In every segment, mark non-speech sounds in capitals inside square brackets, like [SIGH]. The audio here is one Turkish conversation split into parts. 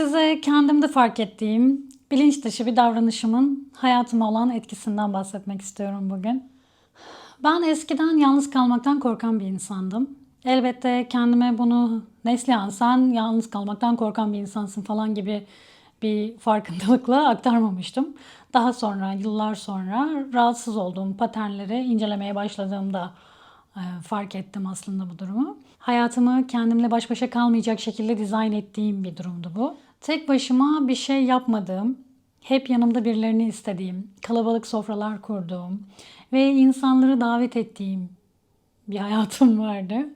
Size kendimde fark ettiğim bilinç dışı bir davranışımın hayatıma olan etkisinden bahsetmek istiyorum bugün. Ben eskiden yalnız kalmaktan korkan bir insandım. Elbette kendime bunu Neslihan sen yalnız kalmaktan korkan bir insansın falan gibi bir farkındalıkla [LAUGHS] aktarmamıştım. Daha sonra yıllar sonra rahatsız olduğum paternleri incelemeye başladığımda e, fark ettim aslında bu durumu. Hayatımı kendimle baş başa kalmayacak şekilde dizayn ettiğim bir durumdu bu. Tek başıma bir şey yapmadığım, hep yanımda birilerini istediğim, kalabalık sofralar kurduğum ve insanları davet ettiğim bir hayatım vardı.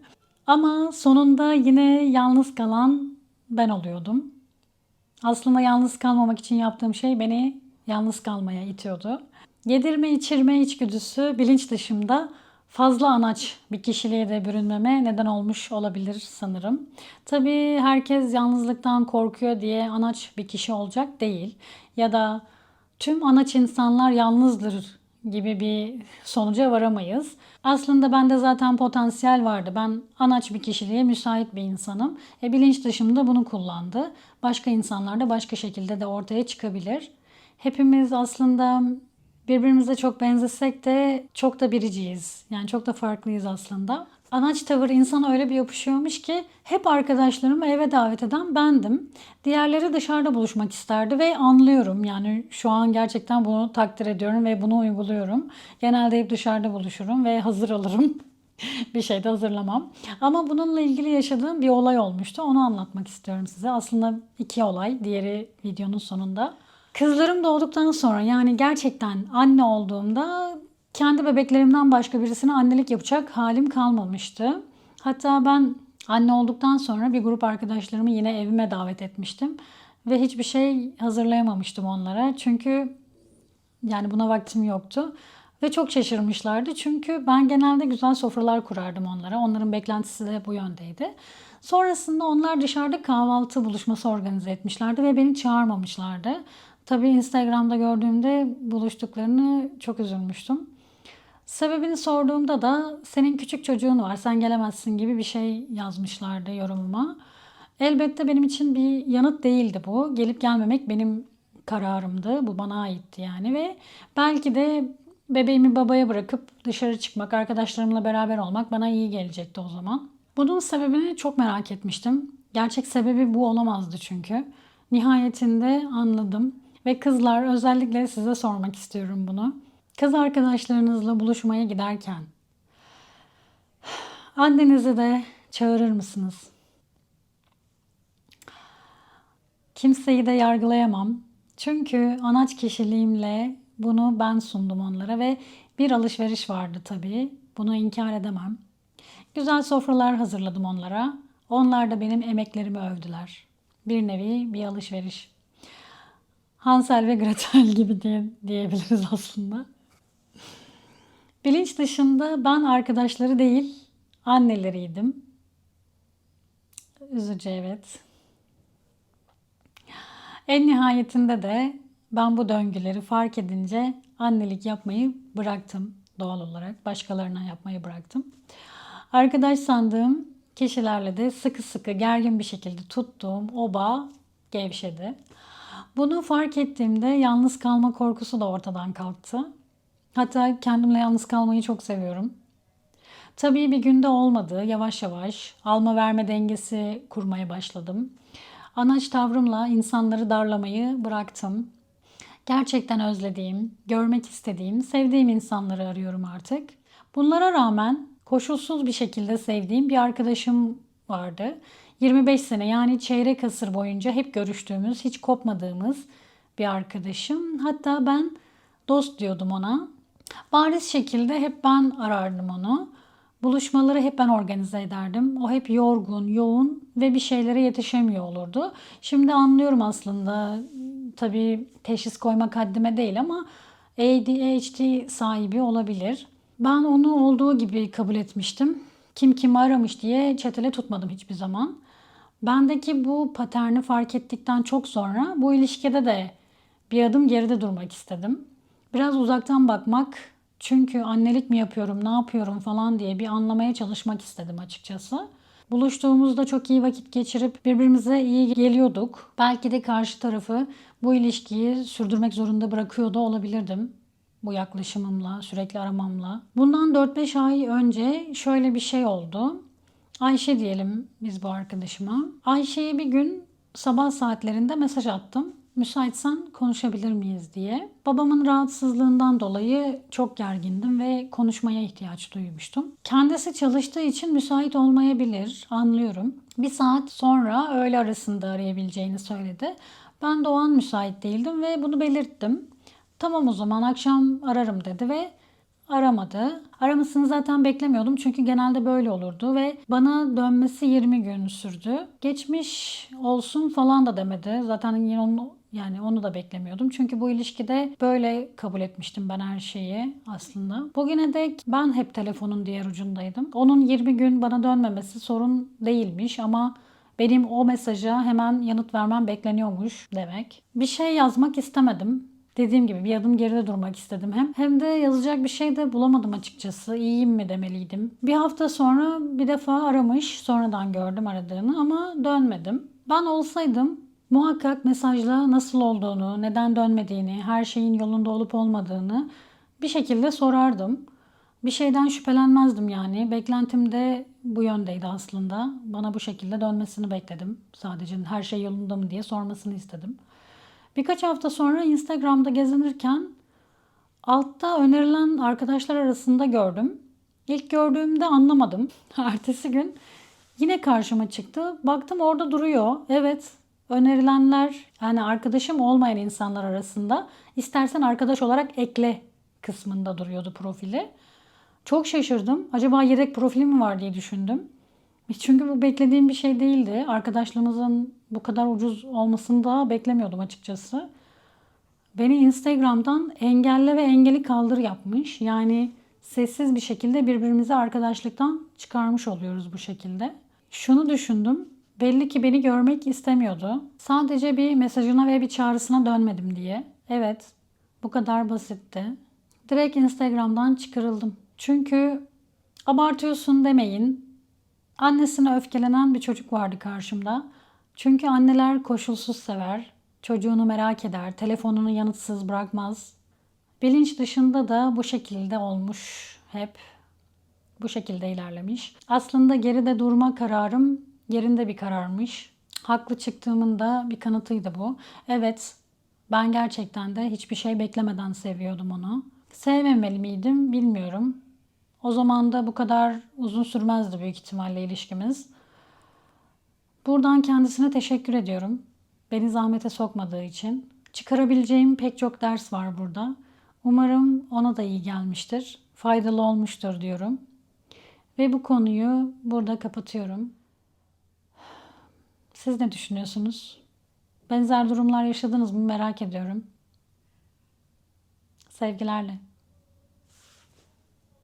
Ama sonunda yine yalnız kalan ben oluyordum. Aslında yalnız kalmamak için yaptığım şey beni yalnız kalmaya itiyordu. Yedirme içirme içgüdüsü bilinç dışımda fazla anaç bir kişiliğe de bürünmeme neden olmuş olabilir sanırım. Tabii herkes yalnızlıktan korkuyor diye anaç bir kişi olacak değil. Ya da tüm anaç insanlar yalnızdır gibi bir sonuca varamayız. Aslında bende zaten potansiyel vardı. Ben anaç bir kişiliğe müsait bir insanım. E, bilinç dışımda bunu kullandı. Başka insanlar da başka şekilde de ortaya çıkabilir. Hepimiz aslında birbirimize çok benzesek de çok da biriciyiz. Yani çok da farklıyız aslında. Anaç tavır insana öyle bir yapışıyormuş ki hep arkadaşlarımı eve davet eden bendim. Diğerleri dışarıda buluşmak isterdi ve anlıyorum. Yani şu an gerçekten bunu takdir ediyorum ve bunu uyguluyorum. Genelde hep dışarıda buluşurum ve hazır alırım. [LAUGHS] bir şey de hazırlamam. Ama bununla ilgili yaşadığım bir olay olmuştu. Onu anlatmak istiyorum size. Aslında iki olay. Diğeri videonun sonunda. Kızlarım doğduktan sonra yani gerçekten anne olduğumda kendi bebeklerimden başka birisine annelik yapacak halim kalmamıştı. Hatta ben anne olduktan sonra bir grup arkadaşlarımı yine evime davet etmiştim. Ve hiçbir şey hazırlayamamıştım onlara. Çünkü yani buna vaktim yoktu. Ve çok şaşırmışlardı. Çünkü ben genelde güzel sofralar kurardım onlara. Onların beklentisi de bu yöndeydi. Sonrasında onlar dışarıda kahvaltı buluşması organize etmişlerdi ve beni çağırmamışlardı. Tabii Instagram'da gördüğümde buluştuklarını çok üzülmüştüm. Sebebini sorduğumda da senin küçük çocuğun var sen gelemezsin gibi bir şey yazmışlardı yorumuma. Elbette benim için bir yanıt değildi bu. Gelip gelmemek benim kararımdı. Bu bana aitti yani ve belki de bebeğimi babaya bırakıp dışarı çıkmak, arkadaşlarımla beraber olmak bana iyi gelecekti o zaman. Bunun sebebini çok merak etmiştim. Gerçek sebebi bu olamazdı çünkü. Nihayetinde anladım ve kızlar özellikle size sormak istiyorum bunu. Kız arkadaşlarınızla buluşmaya giderken annenizi de çağırır mısınız? Kimseyi de yargılayamam. Çünkü anaç kişiliğimle bunu ben sundum onlara ve bir alışveriş vardı tabii. Bunu inkar edemem. Güzel sofralar hazırladım onlara. Onlar da benim emeklerimi övdüler. Bir nevi bir alışveriş. Hansel ve Gretel [LAUGHS] gibi diye, diyebiliriz aslında. Bilinç dışında ben arkadaşları değil, anneleriydim. Üzücü evet. En nihayetinde de ben bu döngüleri fark edince annelik yapmayı bıraktım doğal olarak. Başkalarına yapmayı bıraktım. Arkadaş sandığım kişilerle de sıkı sıkı gergin bir şekilde tuttuğum o bağ gevşedi. Bunu fark ettiğimde yalnız kalma korkusu da ortadan kalktı. Hatta kendimle yalnız kalmayı çok seviyorum. Tabii bir günde olmadı. Yavaş yavaş alma verme dengesi kurmaya başladım. Anaç tavrımla insanları darlamayı bıraktım. Gerçekten özlediğim, görmek istediğim, sevdiğim insanları arıyorum artık. Bunlara rağmen koşulsuz bir şekilde sevdiğim bir arkadaşım vardı. 25 sene yani çeyrek asır boyunca hep görüştüğümüz, hiç kopmadığımız bir arkadaşım. Hatta ben dost diyordum ona. Bariz şekilde hep ben arardım onu. Buluşmaları hep ben organize ederdim. O hep yorgun, yoğun ve bir şeylere yetişemiyor olurdu. Şimdi anlıyorum aslında. Tabii teşhis koymak haddime değil ama ADHD sahibi olabilir. Ben onu olduğu gibi kabul etmiştim. Kim kimi aramış diye çetele tutmadım hiçbir zaman. Bendeki bu paterni fark ettikten çok sonra bu ilişkide de bir adım geride durmak istedim. Biraz uzaktan bakmak çünkü annelik mi yapıyorum, ne yapıyorum falan diye bir anlamaya çalışmak istedim açıkçası. Buluştuğumuzda çok iyi vakit geçirip birbirimize iyi geliyorduk. Belki de karşı tarafı bu ilişkiyi sürdürmek zorunda bırakıyor da olabilirdim bu yaklaşımımla, sürekli aramamla. Bundan 4-5 ay önce şöyle bir şey oldu. Ayşe diyelim biz bu arkadaşıma. Ayşe'ye bir gün sabah saatlerinde mesaj attım. Müsaitsen konuşabilir miyiz diye. Babamın rahatsızlığından dolayı çok gergindim ve konuşmaya ihtiyaç duymuştum. Kendisi çalıştığı için müsait olmayabilir, anlıyorum. Bir saat sonra öğle arasında arayabileceğini söyledi. Ben de o an müsait değildim ve bunu belirttim. Tamam o zaman akşam ararım dedi ve aramadı. Aramasını zaten beklemiyordum çünkü genelde böyle olurdu ve bana dönmesi 20 gün sürdü. Geçmiş olsun falan da demedi. Zaten yine onu yani onu da beklemiyordum. Çünkü bu ilişkide böyle kabul etmiştim ben her şeyi aslında. Bugüne dek ben hep telefonun diğer ucundaydım. Onun 20 gün bana dönmemesi sorun değilmiş ama benim o mesaja hemen yanıt vermem bekleniyormuş demek. Bir şey yazmak istemedim. Dediğim gibi bir adım geride durmak istedim hem. Hem de yazacak bir şey de bulamadım açıkçası. İyiyim mi demeliydim. Bir hafta sonra bir defa aramış. Sonradan gördüm aradığını ama dönmedim. Ben olsaydım muhakkak mesajla nasıl olduğunu, neden dönmediğini, her şeyin yolunda olup olmadığını bir şekilde sorardım. Bir şeyden şüphelenmezdim yani. Beklentim de bu yöndeydi aslında. Bana bu şekilde dönmesini bekledim. Sadece her şey yolunda mı diye sormasını istedim. Birkaç hafta sonra Instagram'da gezinirken altta önerilen arkadaşlar arasında gördüm. İlk gördüğümde anlamadım. [LAUGHS] Ertesi gün yine karşıma çıktı. Baktım orada duruyor. Evet önerilenler yani arkadaşım olmayan insanlar arasında istersen arkadaş olarak ekle kısmında duruyordu profili. Çok şaşırdım. Acaba yedek profili mi var diye düşündüm. Çünkü bu beklediğim bir şey değildi. Arkadaşlığımızın bu kadar ucuz olmasını da beklemiyordum açıkçası. Beni Instagram'dan engelle ve engeli kaldır yapmış. Yani sessiz bir şekilde birbirimizi arkadaşlıktan çıkarmış oluyoruz bu şekilde. Şunu düşündüm. Belli ki beni görmek istemiyordu. Sadece bir mesajına ve bir çağrısına dönmedim diye. Evet, bu kadar basitti. Direkt Instagram'dan çıkarıldım. Çünkü abartıyorsun demeyin. Annesine öfkelenen bir çocuk vardı karşımda. Çünkü anneler koşulsuz sever, çocuğunu merak eder, telefonunu yanıtsız bırakmaz. Bilinç dışında da bu şekilde olmuş hep. Bu şekilde ilerlemiş. Aslında geride durma kararım yerinde bir kararmış. Haklı çıktığımın da bir kanıtıydı bu. Evet, ben gerçekten de hiçbir şey beklemeden seviyordum onu. Sevmemeli miydim bilmiyorum. O zaman da bu kadar uzun sürmezdi büyük ihtimalle ilişkimiz. Buradan kendisine teşekkür ediyorum. Beni zahmete sokmadığı için. Çıkarabileceğim pek çok ders var burada. Umarım ona da iyi gelmiştir. Faydalı olmuştur diyorum. Ve bu konuyu burada kapatıyorum. Siz ne düşünüyorsunuz? Benzer durumlar yaşadınız mı merak ediyorum. Sevgilerle.